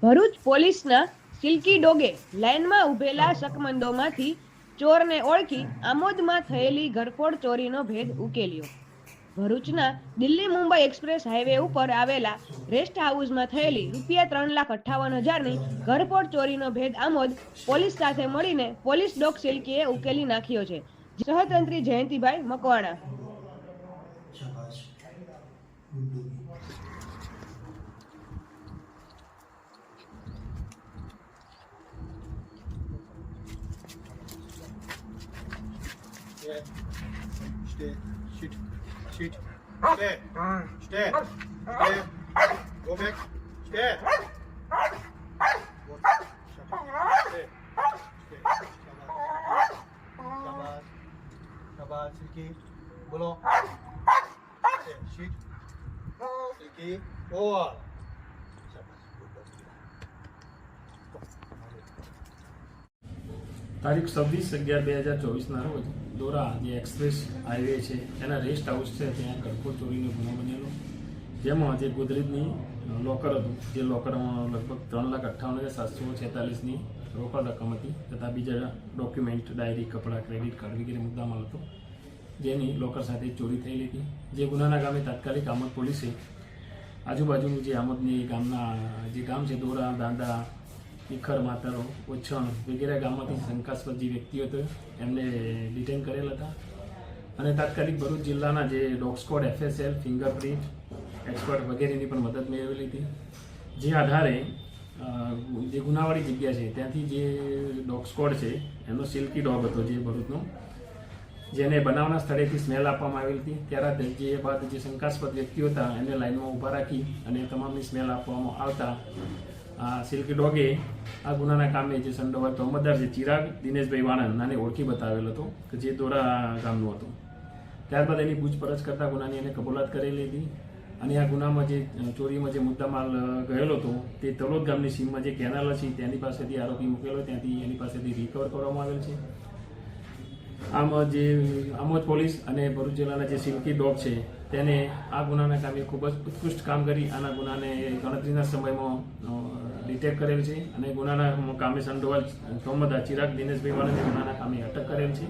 ભરૂચ પોલીસના સિલ્કી ડોગે લાઇનમાં ઉભેલા શકમંદોમાંથી ચોરને ઓળખી આમોદમાં થયેલી ઘરફોડ ચોરીનો ભેદ ઉકેલ્યો. ભરૂચના દિલ્હી મુંબઈ એક્સપ્રેસ હાઈવે ઉપર આવેલા રેસ્ટ હાઉસમાં થયેલી રૂપિયા ત્રણ લાખ અઠ્ઠાવન હજારની ઘરફોડ ચોરીનો ભેદ આમોદ પોલીસ સાથે મળીને પોલીસ ડોગ સિલ્કીએ ઉકેલી નાખ્યો છે. સહતંત્રી Jayantibhai Makwana. İşte, işte, şit, şit, işte, işte, işte, göbek, işte. Sabar, silki, bolo, şit, silki, oval. તારીખ છવ્વીસ અગિયાર બે હજાર ચોવીસના રોજ દોરા જે એક્સપ્રેસ હાઈવે છે, એના રેસ્ટ હાઉસ છે, ત્યાં કડકો ચોરીનો ગુનો બનેલો. જેમાં જે ગોદરેજની લોકર હતું, જે લોકરમાં લગભગ ત્રણ લાખ અઠ્ઠાવન હજાર સાતસો છેતાલીસની રોકડ રકમ હતી, તથા બીજા ડોક્યુમેન્ટ ડાયરી કપડાં ક્રેડિટ કાર્ડ વગેરે મુદ્દામાલ હતો. જેની લોકર સાથે ચોરી થયેલી હતી. જે ગુનાના ગામે તાત્કાલિક આમદ પોલીસે આજુબાજુનું જે આમદની ગામના, જે ગામ છે, દોરા દાંડા ઈખર માતરો ઓછણ વગેરે ગામમાંથી શંકાસ્પદ જે વ્યક્તિઓ હતો એમને ડિટેન કરેલ હતા. અને તાત્કાલિક ભરૂચ જિલ્લાના જે dog squad FSL fingerprint expert વગેરેની પણ મદદ મેળવેલી હતી. જે આધારે જે ગુનાવાળી જગ્યા છે, ત્યાંથી જે ડોગ સ્કોડ છે એનો સિલ્કી ડોગ હતો જે ભરૂચનો, જેને બનાવના સ્થળેથી સ્મેલ આપવામાં આવેલી હતી. ત્યારે જે બાદ જે શંકાસ્પદ વ્યક્તિઓ હતા એને લાઇનમાં ઊભા રાખી અને તમામની સ્મેલ આપવામાં આવતા સિલ્કી ડોગે, આ ગુનાના કામે જે સંડોવાતો અમદાર છે ચિરાગ, દિનેશભાઈ વાણંદ, નાને ઓળખી બતાવેલ હતો, કે જે દોરા ગામનું હતું. ત્યારબાદ એની પૂછપરછ કરતા ગુનાની એને કબૂલાત કરેલી હતી અને આ ગુનામાં જે ચોરીમાં જે મુદ્દામાલ ગયેલો હતો, તે તલોદ ગામની સીમમાં જે કેનાલ છે તેની પાસેથી આરોપી મૂકેલો, ત્યાંથી એની પાસેથી રિકવર કરવામાં આવેલ છે. આમ, જે આમોદ પોલીસ અને ભરૂચ જિલ્લાના જે સિલ્કી ડોગ છે, તેને આ ગુનાના કામે ખૂબ જ ઉત્કૃષ્ટ કામ કરી, આના ગુનાને ગણતરીના સમયમાં ડિટેક્ટ કરેલ છે અને ગુનાના કામે સંડોવાયેલ તોમદા ચિરાગ દિનેશભાઈ વાળાને ગુનાના કામે અટક કરેલ છે.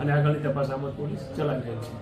અને આગળની તપાસ આમોદ પોલીસ ચલાવી રહેલ છે.